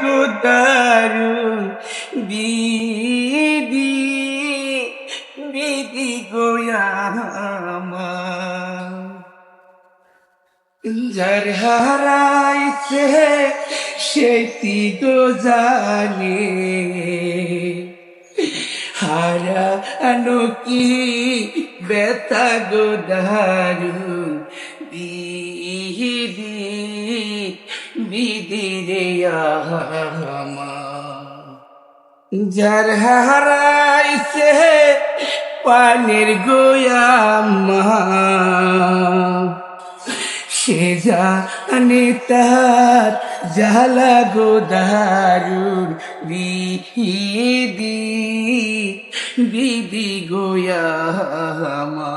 গো দারুণ দিদি দিদি গোয়ামা যার হারাইছে সেটি গো জানে হারানো কি বেতা গো দারুণ বিধি যার হারাইছে পানের গোয়ামা সে জানে তার জালা গো দারুর বিদি বিদি গোয়ামা